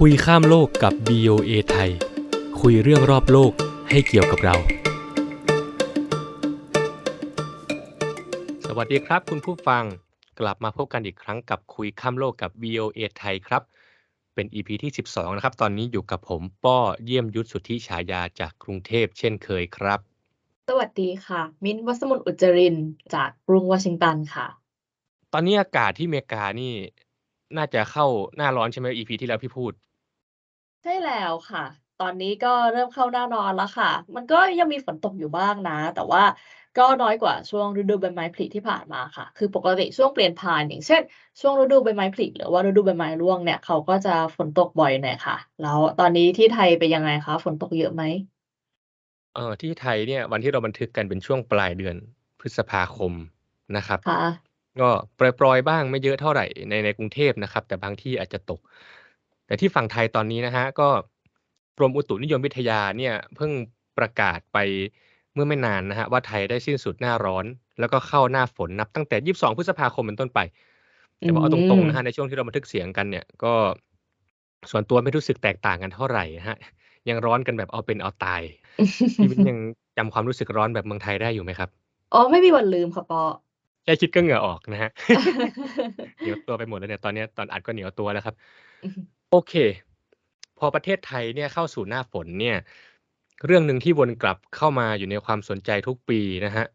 คุยข้ามโลกกับ BOA ไทย คุยเรื่องรอบโลกให้เกี่ยวกับเรา สวัสดีครับคุณผู้ฟังกลับมาพบกันอีกครั้งกับคุยข้ามโลกกับ BOA ไทยครับ เป็น EP ที่ 12 นะครับ ตอนนี้อยู่กับผมป้อเยี่ยมยุทธสุทธิฉายาจากกรุงเทพเช่นเคยครับ สวัสดีค่ะ มิ้นท์วัสมุนอุจจรินทร์จากกรุงวอชิงตันค่ะ ตอนนี้อากาศที่อเมริกานี่ น่าจะเข้าหน้าร้อนใช่ไหม EP ที่แล้วพี่พูด ใช่แล้วค่ะ ตอนนี้ก็เริ่มเข้าหน้าร้อนแล้วค่ะ มันก็ยังมีฝนตกอยู่บ้างนะ แต่ว่าก็น้อยกว่าช่วงฤดูใบไม้ผลิที่ผ่านมาค่ะ คือปกติช่วงเปลี่ยนผ่านอย่างเช่น ช่วงฤดูใบไม้ผลิหรือว่าฤดูใบไม้ร่วงเนี่ยเขาก็จะฝนตกบ่อยหน่อยค่ะ แล้วตอนนี้ที่ไทยเป็นยังไงคะ ฝนตกเยอะไหม?เอ่อที่ไทยเนี่ยวันที่เราบันทึกกันเป็นช่วงปลายเดือนพฤษภาคมนะครับ ค่ะ ก็โปรยๆบ้างไม่เยอะเท่าไรในในกรุงเทพนะครับ แต่บางที่อาจจะตก แต่ที่ฝั่งไทยตอนนี้นะครับก็กรมอุตุนิยมวิทยาเนี่ยเพิ่งประกาศไปเมื่อไม่นานนะครับว่าไทยได้สิ้นสุดหน้าร้อน แล้วก็เข้าหน้าฝนนับตั้งแต่ 22 พฤษภาคมเป็นต้นไปอืแต่ว่าเอาตรงๆนะครัมบในช่วงที่เราบันทึกเสียงกันเนี่ยก็ ส่วนตัวไม่รู้สึกแตกต่างกันเท่าไรครับยังร้อนกันแบบเอาเป็นเอาตายพี่มิ้นยังจำความรู้สึกร้อนแบบเมืองไทยได้อยู่ไหมครับ?อ๋อไม่มีวันลืมค่ะปอ แค่คิดก็เหงื่อออกนะครับเหนียวตัวไปหมดแล้วเนี่ยตอนเนี้ยตอนอัดก็เหนียวตัวแล้วครับอือฮึโอเค พอประเทศไทยเนี่ยเข้าสู่หน้าฝนเนี่ย เรื่องหนึ่งที่วนกลับเข้ามาอยู่ในความสนใจทุกปีนะครับ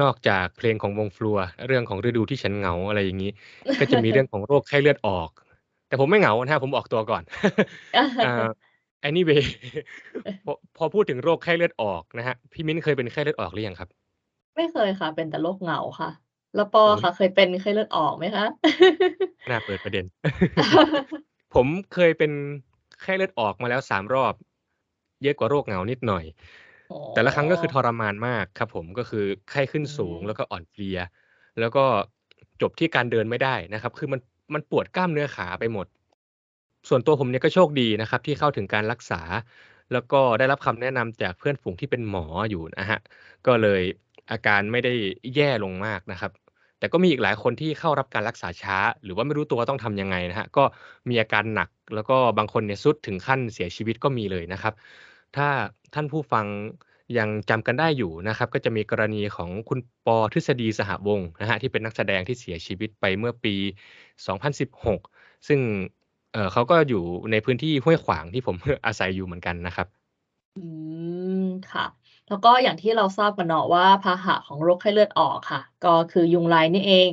นอกจากเพลงของวง Fluor เรื่องของฤดูที่ฉันเหงาอะไรอย่างงี้ ก็จะมีเรื่องของโรคไข้เลือดออก แต่ผมไม่เหงานะครับผมออกตัวก่อนอ่า anyway พอพอพูดถึงโรคไข้เลือดออกนะครับพี่มิ้นเคยเป็นไข้เลือดออกหรือยังครับ?ไม่เคยค่ะ เป็นแต่โรคเหงาค่ะ แล้วปอโอ้อะค่ะ เคยเป็นไข้เลือดออกไหมคะ?น่าเปิดประเด็น ผมเคยเป็นไข้เลือดออกมาแล้ว3รอบ เยอะกว่าโรคเหงานิดหน่อยอ๋แต่ละครั้งก็คือทอรมานมากครับ ผมก็คือไข้ขึ้นอืสูงแล้วมก็อ่อนเพลีย แล้วก็จบที่การเดินไม่ได้นะครับ คือมันมันปวดกล้ามเนื้อขาไปหมด ส่วนตัวผมเนี่ยก็โชคดีนะครับ ที่เข้าถึงการรักษา แล้วก็ได้รับคำแนะนำจากเพื่อนฝูงที่เป็นหมออยู่นะครับก็เลยอาการไม่ได้แย่ลงมากนะครับ แต่ก็มีอีกหลายคนที่เข้ารับการรักษาช้า หรือว่าไม่รู้ตัวว่าต้องทำยังไงนะครับก็มีอาการหนักแล้วก็บางคนเนี่ยทรุดถึงขั้นเสียชีวิตก็มีเลยนะครับ ถ้าท่านผู้ฟังยังจำกันได้อยู่นะครับ ก็จะมีกรณีของคุณปอทฤษฎีสหวงศ์นะครับที่เป็นนักแสดงที่เสียชีวิตไปเมื่อปี 2016 ซึ่งเเขาก็อยู่ในพื้นที่ห้วยขวางที่ผมอาศัยอยู่เหมือนกันนะครับ อืมค่ะ แล้วก็อย่างที่เราทราบกันเนาะว่าพาหะของโรคไข้เลือดออกค่ะ ก็คือยุงลายนี่เอง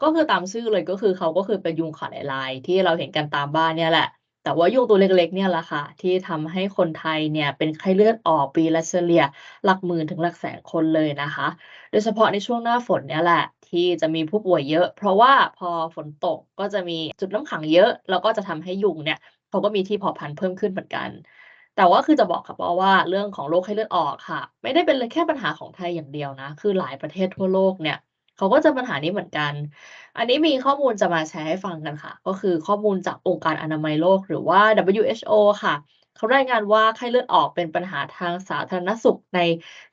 ก็คือตามชื่อเลยก็คือเขาก็คือเป็นยุงขนาดลายๆที่เราเห็นกันตามบ้านเนี่ยแหละ แต่ว่ายุงตัวเล็กๆเนี่ยแหละค่ะ ที่ทำให้คนไทยเนี่ยเป็นไข้เลือดออกปีละเฉลี่ยหลักหมื่นถึงหลักแสนคนเลยนะคะ โดยเฉพาะในช่วงหน้าฝนเนี่ยแหละที่จะมีผู้ป่วยเยอะ เพราะว่าพอฝนตกก็จะมีจุดน้ำขังเยอะ แล้วก็จะทำให้ยุงเนี่ยเขาก็มีที่เพาะพันธุ์เพิ่มขึ้นเหมือนกัน แต่ว่าคือจะบอกค่ะปอว่าเรื่องของโรคไข้เลือดออกค่ะ ไม่ได้เป็นเลยแค่ปัญหาของไทยอย่างเดียวนะ คือหลายประเทศทั่วโลกเนี่ยเขาก็จอปัญหานี้เหมือนกัน อันนี้มีข้อมูลจะมาแชร์ให้ฟังกันค่ะ ก็คือข้อมูลจากองค์การอนามัยโลกหรือว่า WHO ค่ะ เขารายงานว่าไข้เลือดออกเป็นปัญหาทางสาธารณสุขใน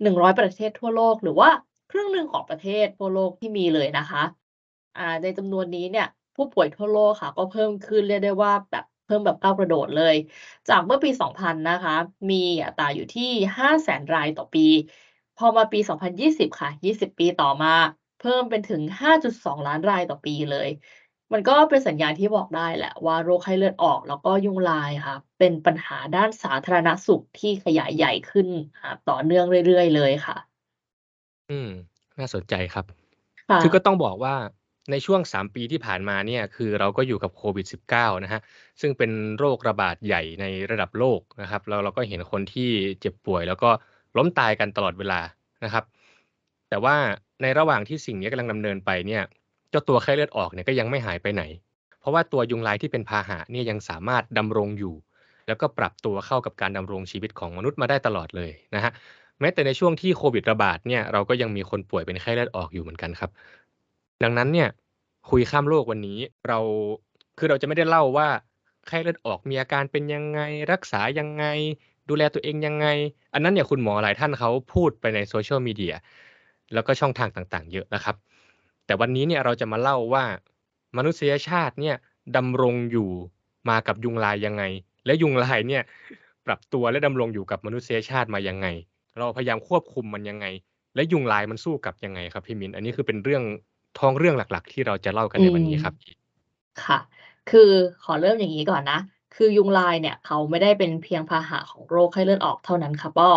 100 ประเทศทั่วโลก หรือว่าครึ่งหนึ่งของประเทศทั่วโลกที่มีเลยนะคะ ในจำนวนนี้เนี่ยผู้ป่วยทั่วโลกค่ะ ก็เพิ่มขึ้นเรียกได้ว่าแบบ พิ่มแบบก้าวกระโดดเลย จากเมื่อปี 2000 นะคะ มีอัตราอยู่ที่ 500,000 รายต่อปี พอมาปี 2020 ค่ะ 20 ปีต่อมา เพิ่มเป็นถึง 5.2 ล้านรายต่อปีเลย มันก็เป็นสัญญาณที่บอกได้แหละว่าโรคไข้เลือดออกแล้วก็ยุงลายค่ะ เป็นปัญหาด้านสาธารณสุขที่ขยายใหญ่ขึ้นอ่าต่อเนื่องเรื่อยๆเลยค่ะ อืม น่าสนใจครับ ค่คือก็ะต้องบอกว่า ในช่วง 3 ปีที่ผ่านมาเนี่ยคือเราก็อยู่กับโควิด -19 นะครับซึ่งเป็นโรคระบาดใหญ่ในระดับโลกนะครับแล้วเราก็เห็นคนที่เจ็บป่วย แล้วก็ล้มตายกันตลอดเวลานะครับ แต่ว่าในระหว่างที่สิ่งนี้กำลังดำเนินไปเนี่ยเจ้าตัวไข้เลือดออกเนี่ยก็ยังไม่หายไปไหน เพราะว่าตัวยุงลายที่เป็นพาหะเนี่ยยังสามารถดำรงอยู่ แล้วก็ปรับตัวเข้ากับการดำรงชีวิตของมนุษย์มาได้ตลอดเลยนะครับแม้แต่ในช่วงที่โควิดระบาดเนี่ยเราก็ยังมีคนป่วยเป็นไข้เลือดออกอยู่เหมือนกันครับ ดังนั้นเนี่ยคุยข้ามโลกวันนี้เราคือเราจะไม่ได้เล่าว่าไข้เลือดออกมีอาการเป็นยังไง รักษายังไง ดูแลตัวเองยังไง อันนั้นเนี่ยคุณหมอหลายท่านเขาพูดไปใน Social Media แล้วก็ช่องทางต่างๆ เยอะนะครับ แต่วันนี้เนี่ยเราจะมาเล่าว่ามนุษยชาติเนี่ยดำรงอยู่มากับยุงลายยังไง และยุงลายเนี่ยปรับตัวและดำรงอยู่กับมนุษยชาติมายังไง เราพยายามควบคุมมันยังไง และยุงลายมันสู้กับยังไงครับพี่มินอันนี้คือเป็นเรื่อง ท้องเรื่องหลัก ๆ ที่เราจะเล่ากันอืในวันมนี้ครับ ค่ะ คือขอเริ่มอย่างงี้ก่อนนะ คือยุงลายเนี่ยเขาไม่ได้เป็นเพียงพาหะของโรคไข้เลือดออกเท่านั้นค่ะป้อ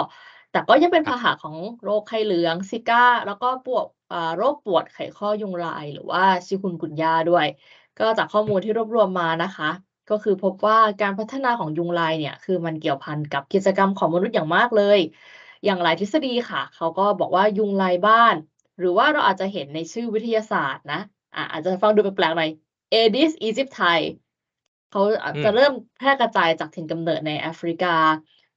แต่ก็ยังเป็นครัพาบหะของโรคไข้เหลืองซิก้า แล้วก็ปวกอ่าโรคปวดไขข้อยุงลาย หรือว่า Chikungunya ด้วย ก็จากข้อมูลที่รวบรวมมานะคะ ก็คือพบว่าการพัฒนาของยุงลายเนี่ย คือมันเกี่ยวพันกับกิจกรรมของมนุษย์อย่างมากเลย อย่างหลายทฤษฎีค่ะ เขาก็บอกว่ายุงลายบ้าน หรือว่าเราอาจจะเห็นในชื่อวิทยาศาสตร์นะอ่าอาจจะฟังดูแปลกๆหน่อย Aedes aegypti เขาอาจอืจะมเริ่มแพร่กระจายจากถิ่นกำเนิดในแอฟริกา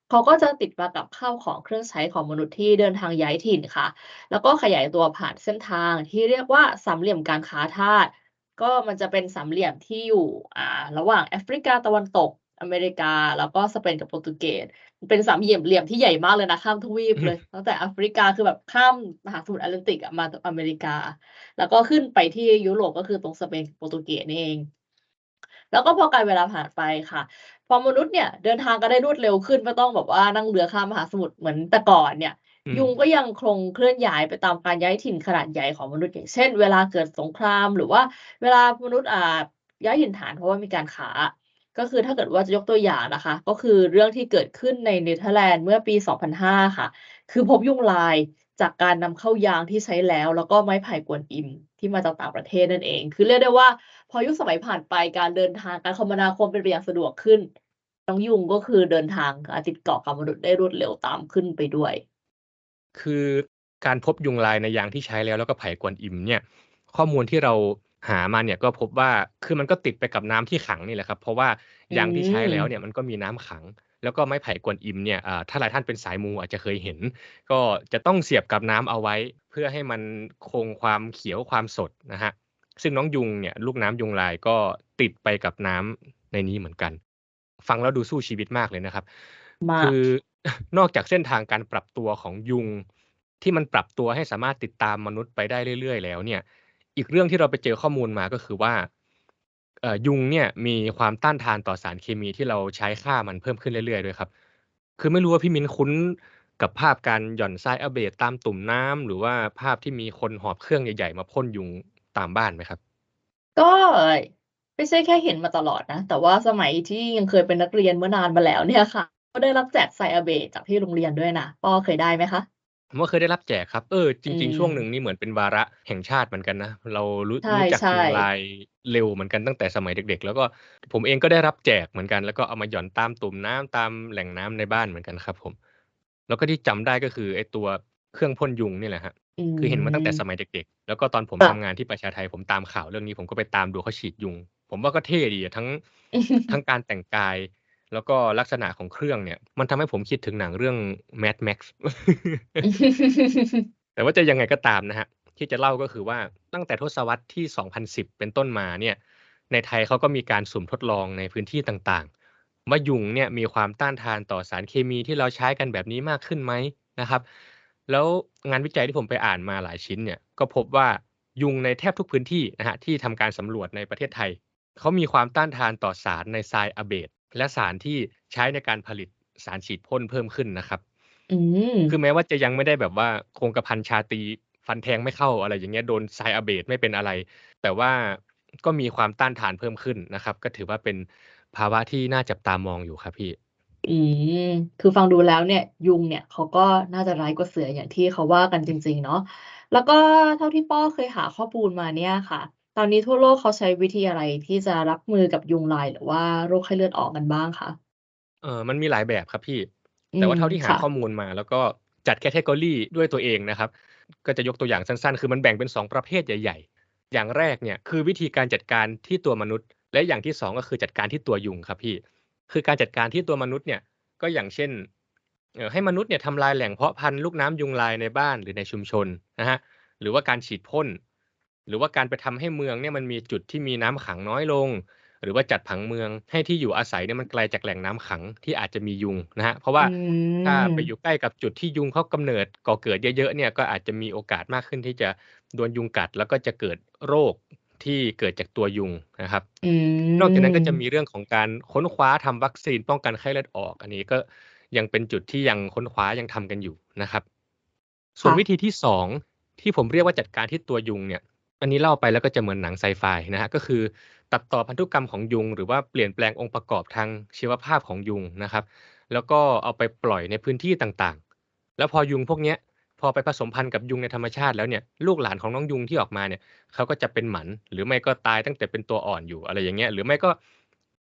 เขาก็จะติดมากับข้าวของเครื่องใช้ของมนุษย์ที่เดินทางย้ายถิ่นค่ะ แล้วก็ขยายตัวผ่านเส้นทางที่เรียกว่าสามเหลี่ยมการค้าทาสก็มันจะเป็นสามเหลี่ยมที่อยู่อ่าระหว่างแอฟริกาตะวันตกอเมริกา แล้วก็สเปนกับโปรตุเกส เป็นสามเหลี่ยมเหลี่ยมที่ใหญ่มากเลยนะ ข้ามทวีปอือเลฮึยตั้งแต่แอฟริกาคือแบบข้ามมหาสมุทรแอตแลนติกอะมาตรงอเมริกา แล้วก็ขึ้นไปที่ยุโรปก็คือตรงสเปนกับโปรตุเกสนี่เอง แล้วก็พอการเวลาผ่านไปค่ะ พอมนุษย์เนี่ยเดินทางกันได้รวดเร็วขึ้นไม่ต้องแบบว่านั่งเรือข้ามมหาสมุทรเหมือนแต่ก่อนเนี่ยอืยุงมก็ยังคงเคลื่อนย้ายไปตามการย้ายถิ่นขนาดใหญ่ของมนุษย์อย่างเช่น เวลาเกิดสงคราม หรือว่าเวลามนุษย์อ่าย้ายถิ่นฐานเพราะว่ามีการค้า ก็คือถ้าเกิดว่าจะยกตัวอย่างนะคะ ก็คือเรื่องที่เกิดขึ้นในเนเธอร์แลนด์เมื่อปี 2005 ค่ะ คือพบยุงลายจากการนำเข้ายางที่ใช้แล้ว แล้วก็ไม้ไผ่กวนอิมที่มาจากต่างประเทศนั่นเอง คือเรียกได้ว่า พอยุคสมัยผ่านไปการเดินทางการคมนาคมเป็นไปอย่างสะดวกขึ้นน้องยุงก็คือเดินทางติดเกาะกับมนุษย์ได้รวดเร็วตามขึ้นไปด้วย คือการพบยุงลายในยางที่ใช้แล้วแล้วก็ไผ่กวนอิมเนี่ย ข้อมูลที่เรา หามาเนี่ยก็พบว่าคือมันก็ติดไปกับน้ำที่ขังนี่แหละครับ เพราะว่าอืยางที่ใช้แล้วเนี่มยมันก็มีน้ำขัง แล้วก็ไม้ไผ่กวนอิมเนี่ยอ่าถ้าหลายท่านเป็นสายมูอาจจะเคยเห็น ก็จะต้องเสียบกับน้ำเอาไว้ เพื่อให้มันคงความเขียวความสดนะครับซึ่งน้องยุงเนี่ยลูกน้ำยุงลายก็ติดไปกับน้ำในนี้เหมือนกัน ฟังแล้วดูสู้ชีวิตมากเลยนะครับมาคืกอนอกจากเส้นทางการปรับตัวของยุงที่มันปรับตัวให้สามารถติดตามมนุษย์ไปได้เรื่อย ๆ แล้วเนี่ย อีกเรื่องที่เราไปเจอข้อมูลมาก็คือว่าเอยุงเนี่ยมีความต้านทานต่อสารเคมีที่เราใช้ฆ่ามันเพิ่มขึ้นเรื่อยๆด้วยครับ คือไม่รู้ว่าพี่มิ้นคุ้นกับภาพการหย่อนทรายอเบดตามตุ่มน้ำหรือว่าภาพที่มีคนหอบเครื่องใหญ่ ๆ มาพ่นยุงตามบ้านไหมครับ?ก็ไม่ใช่แค่เห็นมาตลอดนะ แต่ว่าสมัยที่ยังเคยเป็นนักเรียนเมื่อนานมาแล้วเนี่ยค่ะ ก็ได้รับแจกทรายอเบดจากที่โรงเรียนด้วยนะป้อเคยได้ไหมคะ ผมก็เคยได้รับแจกครับ เออจอืริง ๆ ช่วงหนึ่งมนี่เหมือนเป็นวาระแห่งชาติเหมือนกันนะ เรารู้ใชรู้จัก่ยุงล่ายเร็วเหมือนกันตั้งแต่สมัยเด็ก ๆ แล้วก็ผมเองก็ได้รับแจกเหมือนกัน แล้วก็เอามาหย่อนตามตุ่มน้ำตามแหล่งน้ำในบ้านเหมือนกันครับ ผม แล้วก็ที่จำได้ก็คือไอ้ตัวเครื่องพ่นยุงนี่แหละครับอืคือเห็นมาตั้งแต่สมมัยเด็ก ๆ แล้วก็ตอนผมค่ทำะงานที่ประชาไทผมตามข่าวเรื่องนี้ ผมก็ไปตามดูเขาฉีดยุง ผมว่าก็เท่ดีอะทั้งทั้งการแต่งกาย แล้วก็ลักษณะของเครื่องเนี่ย มันทำให้ผมคิดถึงหนังเรื่อง Mad Max แต่ว่าจะยังไงก็ตามนะครับที่จะเล่าก็คือว่าตั้งแต่ทศวรรษที่ 2010 เป็นต้นมาเนี่ย ในไทยเขาก็มีการสุ่มทดลองในพื้นที่ต่างๆ ว่ายุงเนี่ยมีความต้านทานต่อสารเคมีที่เราใช้กันแบบนี้มากขึ้นไหมนะครับ แล้วงานวิจัยที่ผมไปอ่านมาหลายชิ้นเนี่ยก็พบว่ายุงในแทบทุกพื้นที่นะครับที่ทำการสำรวจในประเทศไทยเขามีความต้านทานต่อสารในทรายอะเบด และสารที่ใช้ในการผลิตสารฉีดพ่นเพิ่มขึ้นนะครับอืมคือแม้ว่าจะยังไม่ได้แบบว่าคงกระพันชาตรีฟันแทงไม่เข้าอะไรอย่างเงี้ยโดนทรายอะเบดไม่เป็นอะไร แต่ว่าก็มีความต้านทานเพิ่มขึ้นนะครับ ก็ถือว่าเป็นภาวะที่น่าจับตามองอยู่ครับพี่อืมคือฟังดูแล้วเนี่ย ยุงเนี่ยเขาก็น่าจะร้ายกว่าเสืออย่างที่เขาว่ากันจริง ๆ เนาะแล้วก็เท่าที่ป้อเคยหาข้อมูลมาเนี่ยค่ะต อนนี้ทั่วโลกเขาใช้วิธีอะไรที่จะรับมือกับยุงลายหรือว่าโรคไข้เลือดออกกันบ้างคะ?เอ่อมันมีหลายแบบครับพี่อืแต่ว่ามเท่าที่หาค่ะข้อมูลมา แล้วก็จัด category ด้วยตัวเองนะครับ ก็จะยกตัวอย่างสั้นๆ คือมันแบ่งเป็น 2 ประเภทใหญ่ ๆ อย่างแรกเนี่ยคือวิธีการจัดการที่ตัวมนุษย์ และอย่างที่ 2 ก็คือจัดการที่ตัวยุงครับพี่ คือการจัดการที่ตัวมนุษย์เนี่ยก็อย่างเช่นเอ่อให้มนุษย์เนี่ยทำลายแหล่งเพาะพันธุ์ลูกน้ำยุงลายในบ้านหรือในชุมชนนะครับหรือว่าการฉีดพ่น หรือว่าการไปทำให้เมืองเนี่ยมันมีจุดที่มีน้ำขังน้อยลง หรือว่าจัดผังเมืองให้ที่อยู่อาศัยเนี่ยมันไกลจากแหล่งน้ำขังที่อาจจะมียุงนะครับเพราะว่าอืถ้าไปอมยู่ใกล้กับจุดที่ยุงเขากำเนิดก่อเกิดเยอะๆเนี่ยก็อาจจะมีโอกาสมากขึ้นที่จะโดนยุงกัด แล้วก็จะเกิดโรคที่เกิดจากตัวยุงนะครับอืนอกจากนั้นก็จะมมีเรื่องของการค้นคว้าทำวัคซีนป้องกันไข้เลือดออก อันนี้ก็ยังเป็นจุดที่ยังค้นคว้ายังทำกันอยู่นะครับ ส่วนค่ะวิธีที่2ที่ผมเรียกว่าจัดการที่ตัวยุงเนี่ย อันนี้เล่าไปแล้วก็จะเหมือนหนังไซไฟนะฮะก็คือ ตัดต่อพันธุกรรมของยุง หรือว่าเปลี่ยนแปลงองค์ประกอบทางชีวภาพของยุงนะครับ แล้วก็เอาไปปล่อยในพื้นที่ต่างๆ แล้วพอยุงพวกเนี้ยพอไปผสมพันธุ์กับยุงในธรรมชาติแล้วเนี่ยลูกหลานของน้องยุงที่ออกมาเนี่ยเขาก็จะเป็นหมัน หรือไม่ก็ตายตั้งแต่เป็นตัวอ่อนอยู่อะไรอย่างเงี้ยหรือไม่ก็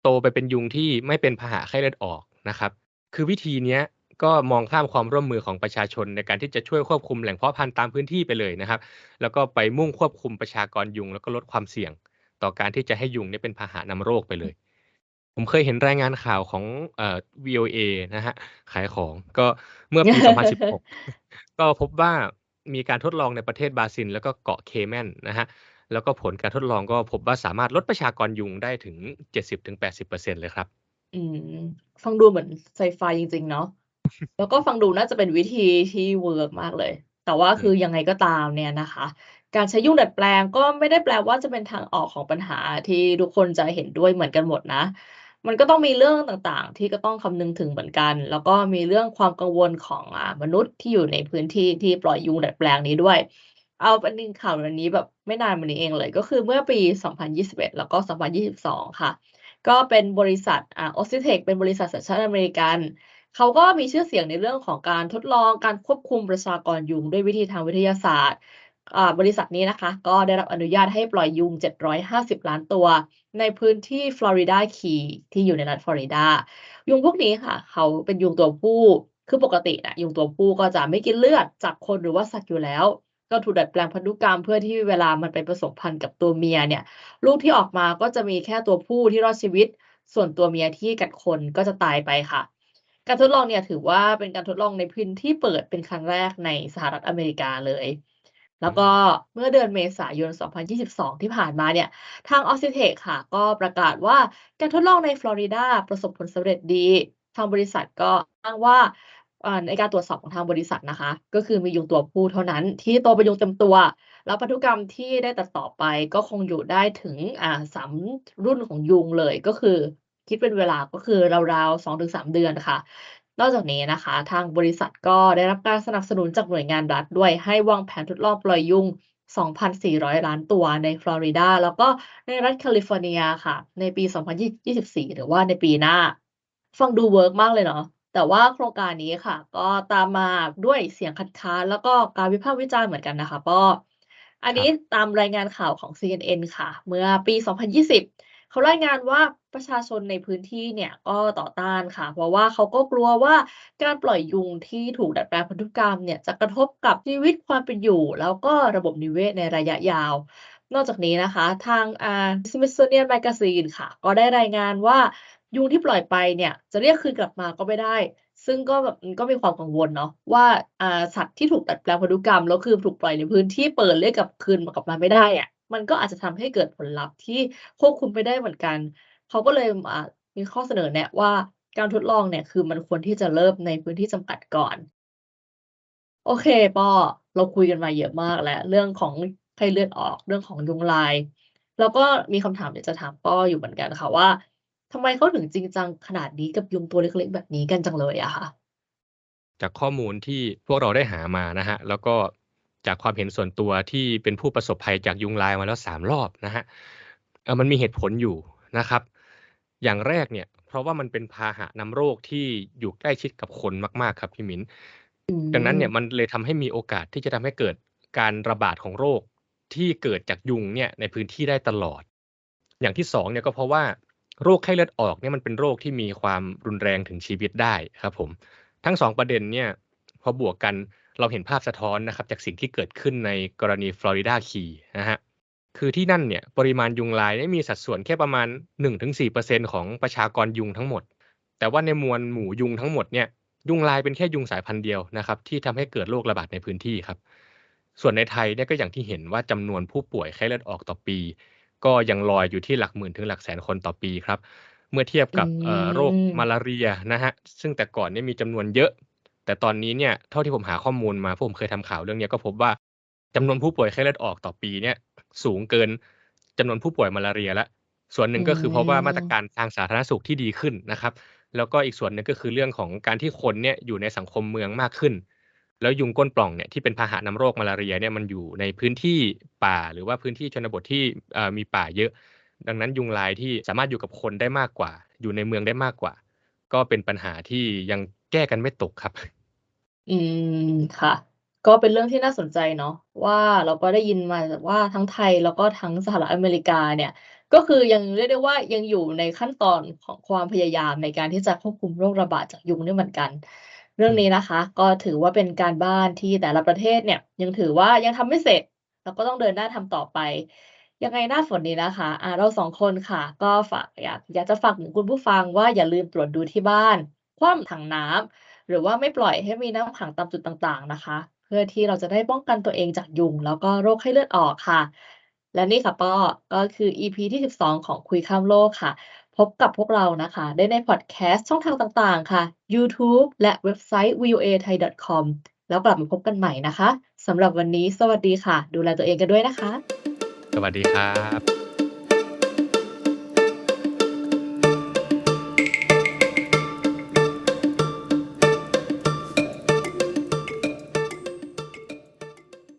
โตไปเป็นยุงที่ไม่เป็นพาหะไข้เลือดออกนะครับ คือวิธีเนี้ย ก็มองข้ามความร่วมมือของประชาชน ในการที่จะช่วยควบคุมแหล่งเพาะพันธุ์ตามพื้นที่ไปเลยนะครับ แล้วก็ไปมุ่งควบคุมประชากรยุง แล้วก็ลดความเสี่ยง ต่อการที่จะให้ยุงเนี่ยเป็นพาหะนำโรคไปเลย ผมเคยเห็นรายงานข่าวของเอ่อ VOA นะฮะขายของก็เมื่อปี 2016 ก็พบว่ามีการทดลองในประเทศบราซิล แล้วก็เกาะ Cayman นะฮะแล้วก็ผลการทดลองก็พบว่าสามารถลดประชากรยุงได้ถึง 70-80%เลยครับ อืมฟังดูเหมือนไซไฟจริง ๆ เนาะ แล้วก็ฟังดูน่าจะเป็นวิธีที่เวิร์กมากเลย แต่ว่าคือยังไงก็ตามเนี่ยนะคะ การใช้ยุงดัดแปลงก็ไม่ได้แปลว่าจะเป็นทางออกของปัญหาที่ทุกคนจะเห็นด้วยเหมือนกันหมดนะ มันก็ต้องมีเรื่องต่างๆ ที่ก็ต้องคำนึงถึงเหมือนกัน แล้วก็มีเรื่องความกังวลของอมนุษย์ที่อยู่ในพื้นที่ที่ปล่อยยุงดัดแปลงนี้ด้วย เอาเป็นนึงข่าวอันนี้แบบไม่นานมานี้เองเลย ก็คือเมื่อปี 2021 แล้วก็ 2022 ค่ะ ก็เป็นบริษัทอ่า Oxitec เป็นบริษัทสัญชาติอเมริกัน เขาก็มีชื่อเสียงในเรื่องของการทดลองการควบคุมประชากรยุงด้วยวิธีทางวิทยาศาสตร์บริษัทนี้นะคะ ก็ได้รับอนุญาตให้ปล่อยยุง 750 ล้านตัว ในพื้นที่ Florida Key ที่อยู่ในรัฐฟลอริดา ยุงพวกนี้ค่ะ เขาเป็นยุงตัวผู้ คือปกติน่ะยุงตัวผู้ก็จะไม่กินเลือดจากคนหรือว่าสัตว์อยู่แล้ว ก็ถูกดัดแปลงพันธุกรรมเพื่อที่เวลามันไปผสมพันธุ์กับตัวเมียเนี่ย ลูกที่ออกมาก็จะมีแค่ตัวผู้ที่รอดชีวิต ส่วนตัวเมียที่กัดคนก็จะตายไปค่ะ การทดลองเนี่ยถือว่าเป็นการทดลองในพื้นที่เปิดเป็นครั้งแรกในสหรัฐอเมริกาเลย แล้อืวก็มเมื่อเดือนเมษายน 2022 ที่ผ่านมาเนี่ย ทาง Oxitec ค่ะ ก็ประกาศว่าการทดลองในฟลอริดาประสบผลสำเร็จดี ทางบริษัทก็อ้างว่าอ่าในการตรวจสอบของทางบริษัทนะคะ ก็คือมียุงตัวผู้เท่านั้นที่โตเป็นยุงเต็มตัว แล้วพันธุกรรมที่ได้ตัดต่อไปก็คงอยู่ได้ถึงอ่า3รุ่นของยุงเลยก็คือ คิดเป็นเวลาก็คือราวๆ2-3เดือนค่ะ นอกจากนี้นะคะ ทางบริษัทก็ได้รับการสนับสนุนจากหน่วยงานรัฐด้วยให้วางแผนทดลองปล่อยยุง 2,400 ล้านตัวในฟลอริดา แล้วก็ในรัฐแคลิฟอร์เนียค่ะ ในปี 2024 หรือว่าในปีหน้า ฟังดูเวิร์กมากเลยเนาะแต่ว่าโครงการนี้ค่ะ ก็ตามมาด้วยเสียงคัดค้านแล้วก็การวิพากษ์วิจารณ์เหมือนกันนะคะป้ออันนี้ตามรายงานข่าวของ CNN ค่ะ เมื่อปี 2020 เขารายงานว่าประชาชนในพื้นที่เนี่ยก็ต่อต้านค่ะ เพราะว่าเขาก็กลัวว่าการปล่อยยุงที่ถูกดัดแปลงพันธุกรรมเนี่ยจะกระทบกับชีวิตความเป็นอยู่ แล้วก็ระบบนิเวศในระยะยาวนอกจากนี้นะคะ ทางอ่า Smithsonian Magazine ค่ะ ก็ได้รายงานว่ายุงที่ปล่อยไปเนี่ย จะเรียกคืนกลับมาก็ไม่ได้ ซึ่งก็แบบก็มีความกังวลเนาะว่าอ่าสัตว์ที่ถูกดัดแปลงพันธุกรรมแล้วคือถูกปล่อยในพื้นที่เปิดเรียกกลับคืนกลับมาไม่ได้อะ มันก็อาจจะทำให้เกิดผลลัพธ์ที่ควบคุมไม่ได้เหมือนกัน เขาก็เลยมีข้อเสนอแนะว่าการทดลองเนี่ยคือมันควรที่จะเริ่มในพื้นที่จำกัดก่อน โอเคปอเราคุยกันมาเยอะมากแล้ว เรื่องของไข้เลือดออกเรื่องของยุงลาย แล้วก็มีคำถามอยากจะถามป้ออยู่เหมือนกันค่ะว่าทำไมเขาถึงจริงจังขนาดนี้กับยุงตัวเล็กๆแบบนี้กันจังเลยอะคะ?จากข้อมูลที่พวกเราได้หามานะครับแล้วก็ จากความเห็นส่วนตัวที่เป็นผู้ประสบภัยจากยุงลายมาแล้ว3รอบนะครับเอ่อมันมีเหตุผลอยู่นะครับ อย่างแรกเนี่ยเพราะว่ามันเป็นพาหะนำโรคที่อยู่ใกล้ชิดกับคนมาก ๆ ครับพี่มิ้นอืดังนั้นเนี่ยมมันเลยทำให้มีโอกาสที่จะทำให้เกิดการระบาดของโรคที่เกิดจากยุงเนี่ยในพื้นที่ได้ตลอด อย่างที่2เนี่ยก็เพราะว่าโรคไข้เลือดออกเนี่ยมันเป็นโรคที่มีความรุนแรงถึงชีวิตได้ครับผม ทั้ง2ประเด็นเนี่ยพอบวกกัน เราเห็นภาพสะท้อนนะครับจากสิ่งที่เกิดขึ้นในกรณี Florida Key นะครับคือที่นั่นเนี่ยปริมาณยุงลายเนี่ยมีสัดส่วนแค่ประมาณ 1-4%ของประชากรยุงทั้งหมด แต่ว่าในมวลหมู่ยุงทั้งหมดเนี่ยยุงลายเป็นแค่ยุงสายพันธุ์เดียวนะครับที่ทำให้เกิดโรคระบาดในพื้นที่ครับ ส่วนในไทยเนี่ยก็อย่างที่เห็นว่าจำนวนผู้ป่วยไข้เลือดออกต่อปี ก็ยังลอยอยู่ที่หลักหมื่นถึงหลักแสนคนต่อปีครับ เมื่อเทียบกับโรคมาลาเรียนะครับซึ่งแต่ก่อนเนี่ยมีจำนวนเยอะ แต่ตอนนี้เนี่ยเท่าที่ผมหาข้อมูลมาเพราะผมเคยทำข่าวเรื่องเนี้ยก็พบว่าจำนวนผู้ป่วยไข้เลือดออกต่อปีเนี่ยสูงเกินจำนวนผู้ป่วยมาลาเรียแล้วส่วนหอืนึ่งก็คือเพราะว่ามาตรมการทางสาธารณสุขที่ดีขึ้นนะครับ แล้วก็อีกส่วนหนึ่งก็คือเรื่องของการที่คนเนี่ยอยู่ในสังคมเมืองมากขึ้น แล้วยุงก้นปล่องเนี่ยที่เป็นพาหะนำโรคมาลาเรียเนี่ยมันอยู่ในพื้นที่ป่าหรือว่าพื้นที่ชนบทที่เอ่อมีป่าเยอะ ดังนั้นยุงลายที่สามารถอยู่กับคนได้มากกว่า อยู่ในเมืองได้มากกว่า ก็เป็นปัญหาที่ยังแก้กันไม่ตกครับ อืม ค่ะ ก็เป็นเรื่องที่น่าสนใจเนาะว่าเราก็ได้ยินมาจากว่าทั้งไทยแล้วก็ทั้งสหรัฐอเมริกาเนี่ย ก็คือยังเรียกได้ว่ายังอยู่ในขั้นตอนของความพยายามในการที่จะควบคุมโรคระบาดจากยุงด้วยเหมือนกัน เรื่องนี้นะคะ ก็ถือว่าเป็นการบ้านที่แต่ละประเทศเนี่ย ยังถือว่ายังทำไม่เสร็จ แล้วก็ต้องเดินหน้าทำต่อไป ยังไงหน้าฝนนี้นะคะอ่าเรา2คนค่ะ ก็ฝากอยากอยากจะฝากถึงคุณผู้ฟังว่าอย่าลืมตรวจดูที่บ้าน คว่ำถังน้ำ หรือว่าไม่ปล่อยให้มีน้ำขังตามจุดต่างๆนะคะ เพื่อที่เราจะได้ป้องกันตัวเองจากยุง แล้วก็โรคไข้เลือดออกค่ะ และนี่ค่ะก็ก็คือ EP ที่ 12 ของคุยข้ามโลกค่ะ พบกับพวกเรานะคะ ได้ในพอดแคสต์ช่องทางต่างๆ ค่ะยูทูบและเว็บไซต์ voathai.com แล้วกลับมาพบกันใหม่นะคะสำหรับวันนี้สวัสดีค่ะ ดูแลตัวเองกันด้วยนะคะ สวัสดีครับ